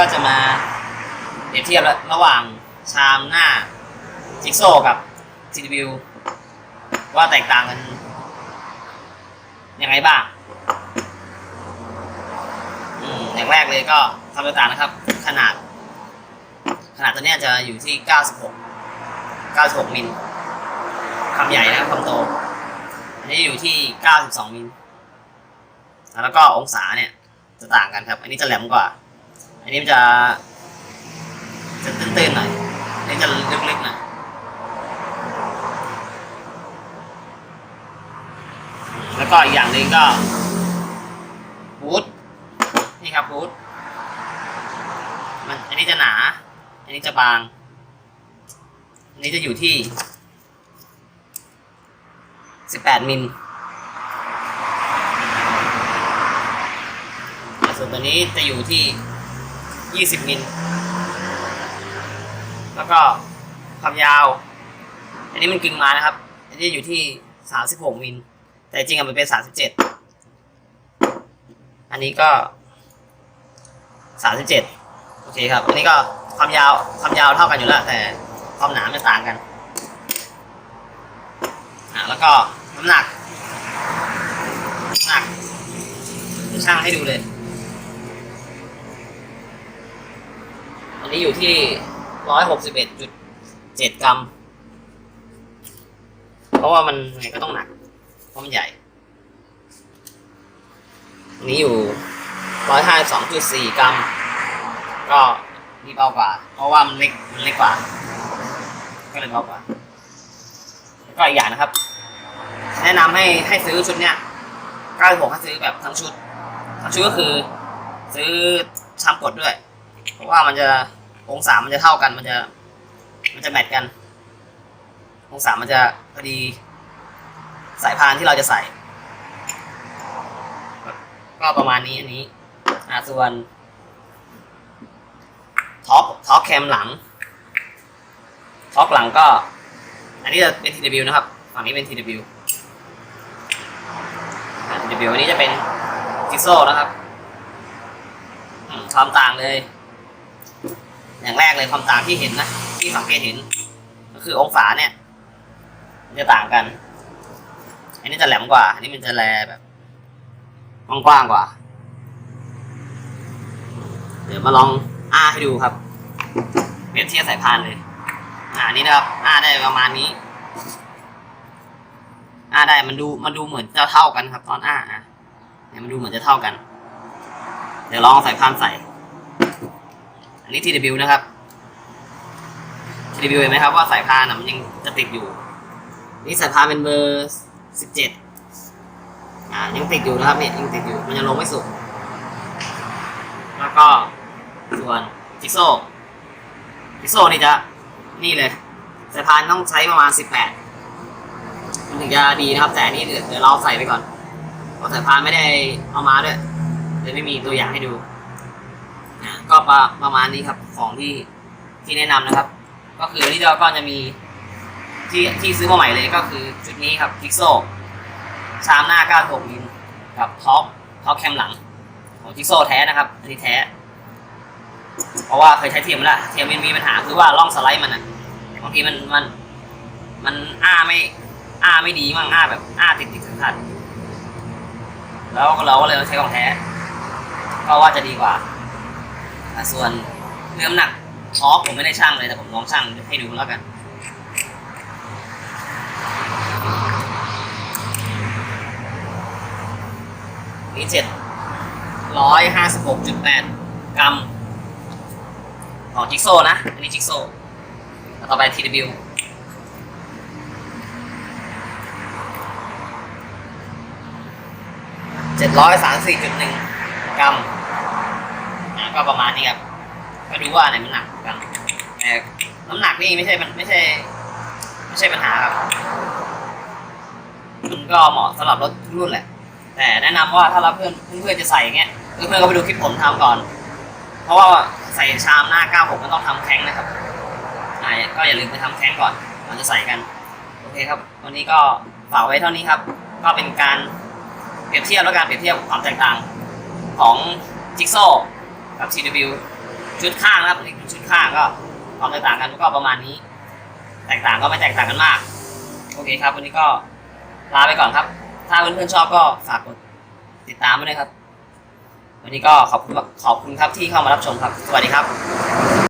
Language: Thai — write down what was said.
ก็จะมาเปรียบเทียบระหว่างชามหน้าจิ๊กโซกับ CW ว่าแตกต่างกันยังไงบ้างอืมอย่างแรกเลยก็ความแตกต่างนะครับ ขนาด ขนาดตัวเนี้ยจะอยู่ที่ 96 96มิลความใหญ่นะครับความโตอันนี้อยู่ที่ 92มิลแล้วก็องศาเนี่ยจะต่างกันครับ อันนี้จะแหลมกว่า อันนี้มันจะ จะตื้นๆหน่อยอันนี้จะลึกๆหน่อยแล้วก็อีกอย่างหนึ่งก็บูทนี่ครับบูทมันอันนี้จะหนา อันนี้จะบาง อันนี้จะอยู่ที่18มิลส่วนตัวนี้จะอยู่ที่ 20 มิล แล้วก็ความยาว อันนี้มันกึ่งมานะครับ อันนี้อยู่ที่ 36 มิล แต่จริงอะมันเป็น 37 อันนี้ก็ 37 โอเคครับ อันนี้ก็ความยาวความยาวเท่ากันอยู่แล้ว แต่ความหนามันต่างกันอะแล้วก็น้ำหนักน้ำหนักช่างให้ดูเลย อันนี้อยู่ที่ร้อยหกสิบเอ็ดจุดเจ็ดกรัม เพราะว่ามันไงก็ต้องหนัก เพราะมันใหญ่อันนี้อยู่ร้อยห้าสองจุดสี่กรัม ก็นี่เบากว่า เพราะว่ามันเล็กมันเล็กกว่า ก็เลยเบากว่าแล้วก็อีกอย่างนะครับ แนะนำให้ให้ซื้อชุดเนี้ย96ให้ซื้อแบบทั้งชุด ทั้งชุดก็คือ ซื้อชามกดด้วย เพราะว่ามันจะ องศามันจะเท่ากันมันจะ มันจะแมทกัน องศามันจะพอดี สายพานที่เราจะใส่ ก็ประมาณนี้อันนี้อ่าส่วนท็อปท็อปแคมหลังท็อปหลังก็ อันนี้จะเป็น TW นะครับฝั่งนี้เป็น TW อ่า TW อันนี้จะเป็นจิโซ่นะครับความต่างเลย อย่างแรกเลยความต่างที่เห็นนะที่สังเกตเห็น ก็คือองศาเนี่ยมันจะต่างกัน อันนี้จะแหลมกว่า อันนี้มันจะแลแบบกว้างกว่า เดี๋ยวมาลองอ้าให้ดูครับ เปรียบเทียบสายพานเลย อ่านี่นะครับอ้าได้ประมาณนี้อ้าได้มันดูมันดูเหมือนจะเท่ากันครับ ตอนอ้าอะเนี่ยมันดูเหมือนจะเท่ากัน เดี๋ยวลองสายพานใส่ อันนี้ TW นะครับ TW เห็นไหมครับว่าสายพานมันยังจะติดอยู่ นี่สายพานเป็นเบอร์สิบเจ็ดอ่ายังติดอยู่นะครับเนี่ยยังติดอยู่มันยังลงไม่สุด แล้วก็ส่วนจิกโซ่จิกโซ่นี่จะนี่เลยสายพานต้องใช้ประมาณสิบแปดมันถึงจะดีนะครับ แต่นนี้เดี๋ยวเราใส่ไปก่อนเพราะสายพานไม่ได้เอามาด้วยเลยไม่มีตัวอย่างให้ดู ก็ประประมาณนี้ครับของที่ที่แนะนำนะครับ ก็คือที่เราก็จะมีที่ที่ซื้อมาใหม่เลยก็คือชุดนี้ครับพิกโซชามหน้า96มิลกับท็อปท็อปแคมหลัง ของพิกโซแท้นะครับ อันนี้แท้ เพราะว่าเคยใช้เทียมแล้วเทียมมันมีปัญหาคือว่าล่องสไลด์มันอะบางทีมันมันมันอ้าไม่อ้าไม่ดีมั่งอ้าแบบอ้าติดติดขัดขัดแล้วเราก็เลยใช้ของแท้ ก็ว่าจะดีกว่า ส่วนเรื่องน้ำหนักท็อปผมไม่ได้ช่างเลยแต่ผมลองช่างให้ดูแล้วกันนี่เจ็ดร้อยห้าสิบหกจุดแปดกรัมของจิ๊กโซ่นะ อันนี้จิ๊กโซแล้วต่อไป TW เจ็ดร้อยสามสี่จุดหนึ่งกรัม ก็ประมาณนี้ครับก็ดูว่าไหนมันหนักกันแต่น้ำหนักนี่ไม่ใช่มันไม่ใช่ ไม่ใช่ปัญหาครับมันก็เหมาะสำหรับรถทุกรุ่นแหละ แต่แนะนำว่าถ้าเราเพื่อนเพื่อนจะใส่อย่างเงี้ยเพื่อนก็ไปดูคลิปผมทำก่อน เพราะว่าใส่ชามหน้า96มันต้องทำแข้งนะครับก็อย่าลืมไปทำแข้งก่อนก่อนจะใส่กันโอเคครับวันนี้ก็ฝากไว้เท่านี้ครับ ก็เป็นการเปรียบเทียบและการเปรียบเทียบความแตกต่างของจิ๊กโซ กับ CW ชุดข้างนะครับนี่คือชุดข้างก็ความแตกต่างกันก็ประมาณนี้ แตกต่างก็ไม่แตกต่างกันมาก โอเคครับ วันนี้ก็ลาไปก่อนครับ ถ้าเพื่อนๆชอบก็ฝากกดติดตามด้วยครับ วันนี้ก็ขอบคุณขอบคุณครับที่เข้ามารับชมครับ สวัสดีครับ